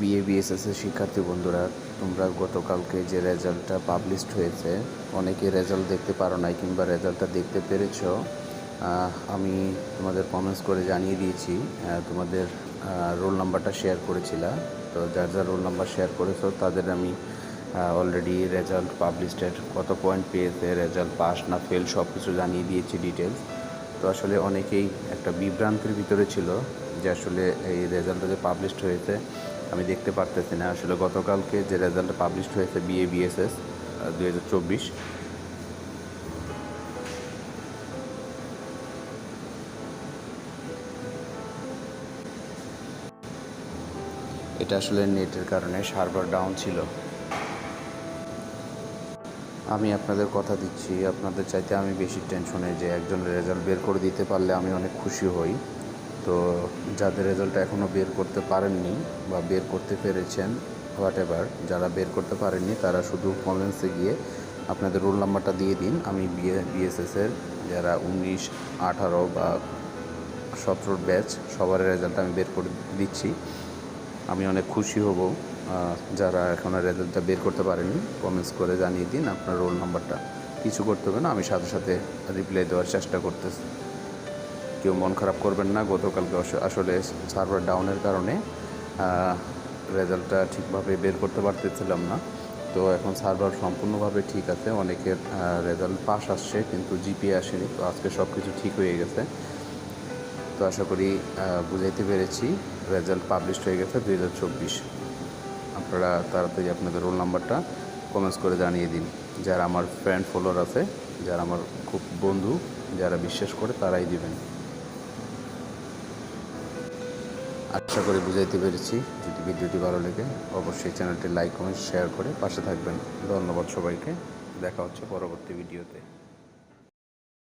BA BSS এর শিক্ষার্থী বন্ধুরা, তোমরা গতকালকে যে রেজাল্টটা পাবলিশড হয়েছে, অনেকে রেজাল্ট দেখতে পারো নাই কিংবা রেজাল্টটা দেখতে পেরেছ আমি তোমাদের কমেন্টস করে জানিয়ে দিয়েছি। তোমাদের রোল নাম্বারটা শেয়ার করেছিলাম তো যার যার রোল নাম্বার শেয়ার করেছ, তাদের আমি অলরেডি রেজাল্ট পাবলিশডের কত পয়েন্ট পেয়েছে রেজাল্ট পাস না ফেল সব কিছু জানিয়ে দিয়েছি ডিটেলস তো আসলে অনেকেই একটা বিভ্রান্তির ভিতরে ছিল যে আসলে এই রেজাল্টটা যে পাবলিশড হয়েছে আমি দেখতে পারতেছি না। আসলে গতকালকে যে রেজাল্ট পাবলিশড হয়েছে বিএ বিএসএস দুই হাজার চব্বিশ। এটা আসলে নেটের কারণে সার্ভার ডাউন ছিল। আমি আপনাদের কথা দিচ্ছি, আপনাদের চাইতে আমি বেশি টেনশনে যে একজন রেজাল্ট বের করে দিতে পারলে আমি অনেক খুশি হই। তো যাদের রেজাল্ট এখনও বের করতে পারেননি বা বের করতে পেরেছেন হোয়াট এভার যারা বের করতে পারেননি, তারা শুধু কমেন্টসে গিয়ে আপনাদের রোল নাম্বারটা দিয়ে দিন। আমি বিএ বিএসএসের যারা উনিশ, আঠারো বা সতেরোর ব্যাচ সবার রেজাল্ট আমি বের করে দিচ্ছি। আমি অনেক খুশি হব যারা এখনও রেজাল্টটা বের করতে পারেনি কমেন্টস করে জানিয়ে দিন আপনার রোল নাম্বারটা কিছু করতে হবে না, আমি সাথে সাথে রিপ্লাই দেওয়ার চেষ্টা করতেছি। কেউ মন খারাপ করবেন না। গতকালকে আসলে সার্ভার ডাউনের কারণে রেজাল্টটা ঠিকভাবে বের করতে পারতেছিলাম না। তো এখন সার্ভার সম্পূর্ণভাবে ঠিক আছে। অনেকের রেজাল্ট পাস আসছে কিন্তু জিপি আসেনি। তো আজকে সব কিছু ঠিক হয়ে গেছে। তো আশা করি বুঝাইতে পেরেছি। রেজাল্ট পাবলিশ হয়ে গেছে দুই হাজার চব্বিশ। আপনারা তাড়াতাড়ি আপনাদের রোল নাম্বারটা কমেন্টস করে জানিয়ে দিন। যারা আমার ফ্রেন্ড ফলোয়ার আছে, যারা আমার খুব বন্ধু, যারা বিশ্বাস করে তারাই দিবেন। আশা করি বুঝাইতে পেরেছি। যদি ভিডিওটি ভালো লাগে, অবশ্যই চ্যানেলটি লাইক, কমেন্ট, শেয়ার করে পাশে থাকবেন। ধন্যবাদ সবাইকে। দেখা হচ্ছে পরবর্তী ভিডিওতে।